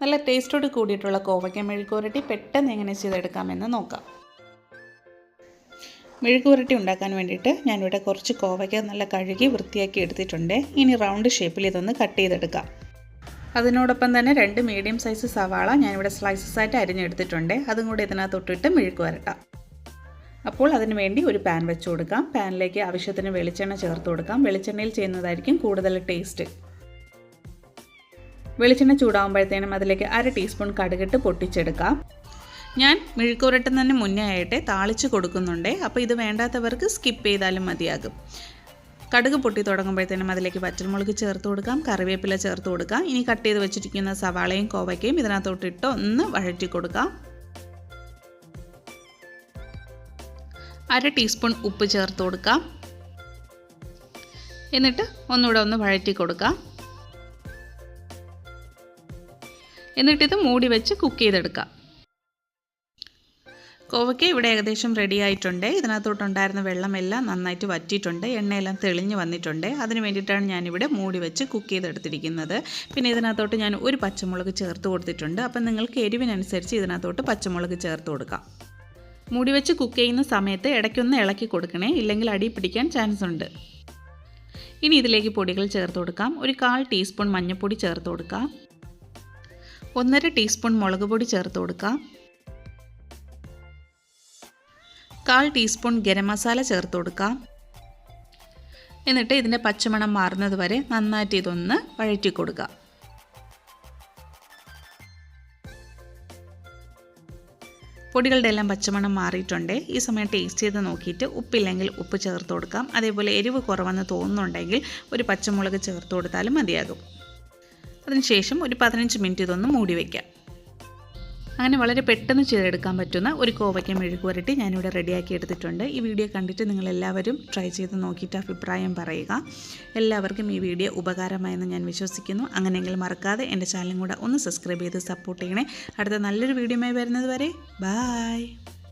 നല്ല ടേസ്റ്റോട് കൂടിയിട്ടുള്ള കോവയ്ക്ക മെഴുക്കുരട്ടി പെട്ടെന്ന് എങ്ങനെ ചെയ്തെടുക്കാമെന്ന് നോക്കാം. മെഴുക്കുരട്ടി ഉണ്ടാക്കാൻ വേണ്ടിയിട്ട് ഞാനിവിടെ കുറച്ച് കോവയ്ക്ക നല്ല കഴുകി വൃത്തിയാക്കി എടുത്തിട്ടുണ്ട്. ഇനി റൗണ്ട് ഷേപ്പിൽ ഇതൊന്ന് കട്ട് ചെയ്തെടുക്കാം. അതിനോടൊപ്പം തന്നെ രണ്ട് മീഡിയം സൈസ് സവാള ഞാനിവിടെ സ്ലൈസസ് ആയിട്ട് അരിഞ്ഞെടുത്തിട്ടുണ്ട്. അതും കൂടി ഇതിനകത്തൊട്ടിട്ട് മെഴുക്ക് വരട്ടാം. അപ്പോൾ അതിന് വേണ്ടി ഒരു പാൻ വെച്ച് കൊടുക്കാം. പാനിലേക്ക് ആവശ്യത്തിന് വെളിച്ചെണ്ണ ചേർത്ത് കൊടുക്കാം. വെളിച്ചെണ്ണയിൽ ചെയ്യുന്നതായിരിക്കും കൂടുതൽ ടേസ്റ്റ് വെളിച്ചെണ്ണ ചൂടാകുമ്പോഴത്തേനും അതിലേക്ക് അര ടീസ്പൂൺ കടുകിട്ട് പൊട്ടിച്ചെടുക്കാം. ഞാൻ മെഴുക്കുരട്ടുന്നതിന് മുന്നേ ആയിട്ട് താളിച്ച് കൊടുക്കുന്നുണ്ട്. അപ്പോൾ ഇത് വേണ്ടാത്തവർക്ക് സ്കിപ്പ് ചെയ്താലും മതിയാകും. കടുക് പൊട്ടി തുടങ്ങുമ്പോഴത്തേനും അതിലേക്ക് വറ്റൽമുളക് ചേർത്ത് കൊടുക്കാം കറിവേപ്പില ചേർത്ത് കൊടുക്കാം. ഇനി കട്ട് ചെയ്ത് വെച്ചിരിക്കുന്ന സവാളയും കോവയ്ക്കയും ഇതിനകത്തോട്ടിട്ട് ഒന്ന് വഴറ്റി കൊടുക്കാം. അര ടീസ്പൂൺ ഉപ്പ് ചേർത്ത് കൊടുക്കാം. എന്നിട്ട് ഒന്നുകൂടെ ഒന്ന് വഴറ്റി കൊടുക്കാം. എന്നിട്ടിത് മൂടി വെച്ച് കുക്ക് ചെയ്തെടുക്കാം. കോവയ്ക്ക ഇവിടെ ഏകദേശം റെഡി ആയിട്ടുണ്ട്. ഇതിനകത്തോട്ടുണ്ടായിരുന്ന വെള്ളമെല്ലാം നന്നായിട്ട് വറ്റിയിട്ടുണ്ട്. എണ്ണയെല്ലാം തെളിഞ്ഞ് വന്നിട്ടുണ്ട്. അതിന് വേണ്ടിയിട്ടാണ് ഞാനിവിടെ മൂടി വെച്ച് കുക്ക് ചെയ്തെടുത്തിരിക്കുന്നത്. പിന്നെ ഇതിനകത്തോട്ട് ഞാൻ ഒരു പച്ചമുളക് ചേർത്ത് കൊടുത്തിട്ടുണ്ട്. അപ്പം നിങ്ങൾക്ക് എരിവിനനുസരിച്ച് ഇതിനകത്തോട്ട് പച്ചമുളക് ചേർത്ത് കൊടുക്കാം. മൂടി വെച്ച് കുക്ക് ചെയ്യുന്ന സമയത്ത് ഇടയ്ക്കൊന്ന് ഇളക്കി കൊടുക്കണേ. ഇല്ലെങ്കിൽ അടി പിടിക്കാൻ ചാൻസ് ഉണ്ട്. ഇനി ഇതിലേക്ക് പൊടികൾ ചേർത്ത് കൊടുക്കാം. ഒരു കാൽ ടീസ്പൂൺ മഞ്ഞൾപ്പൊടി ചേർത്ത് കൊടുക്കാം. ഒന്നര ടീസ്പൂൺ മുളക് പൊടി ചേർത്ത് കൊടുക്കാം. കാൽ ടീസ്പൂൺ ഗരം മസാല ചേർത്ത് കൊടുക്കാം. എന്നിട്ട് ഇതിന്റെ പച്ചമണം മാറുന്നത് വരെ നന്നായിട്ട് ഇതൊന്ന് വഴറ്റി കൊടുക്കുക. പൊടികളുടെ എല്ലാം പച്ചമണം മാറിയിട്ടുണ്ട്. ഈ സമയം ടേസ്റ്റ് ചെയ്ത് നോക്കിയിട്ട് ഉപ്പില്ലെങ്കിൽ ഉപ്പ് ചേർത്ത് കൊടുക്കാം. അതേപോലെ എരിവ് കുറവെന്ന് തോന്നുന്നുണ്ടെങ്കിൽ ഒരു പച്ചമുളക് ചേർത്ത് കൊടുത്താലും മതിയാകും. അതിനുശേഷം ഒരു പതിനഞ്ച് മിനിറ്റ് ഇതൊന്ന് മൂടി വയ്ക്കാം അങ്ങനെ വളരെ പെട്ടെന്ന് ചെയ്തെടുക്കാൻ പറ്റുന്ന ഒരു കോവയ്ക്ക മെഴുക്ക് വരട്ടി ഞാനിവിടെ റെഡിയാക്കി എടുത്തിട്ടുണ്ട്. ഈ വീഡിയോ കണ്ടിട്ട് നിങ്ങളെല്ലാവരും ട്രൈ ചെയ്ത് നോക്കിയിട്ട് അഭിപ്രായം പറയുക. എല്ലാവർക്കും ഈ വീഡിയോ ഉപകാരമായെന്ന് ഞാൻ വിശ്വസിക്കുന്നു. അങ്ങനെയെങ്കിൽ മറക്കാതെ എന്റെ ചാനലും കൂടെ ഒന്ന് സബ്സ്ക്രൈബ് ചെയ്ത് സപ്പോർട്ട് ചെയ്യണേ. അടുത്ത നല്ലൊരു വീഡിയോയുമായി വരുന്നത് വരെ ബായ്.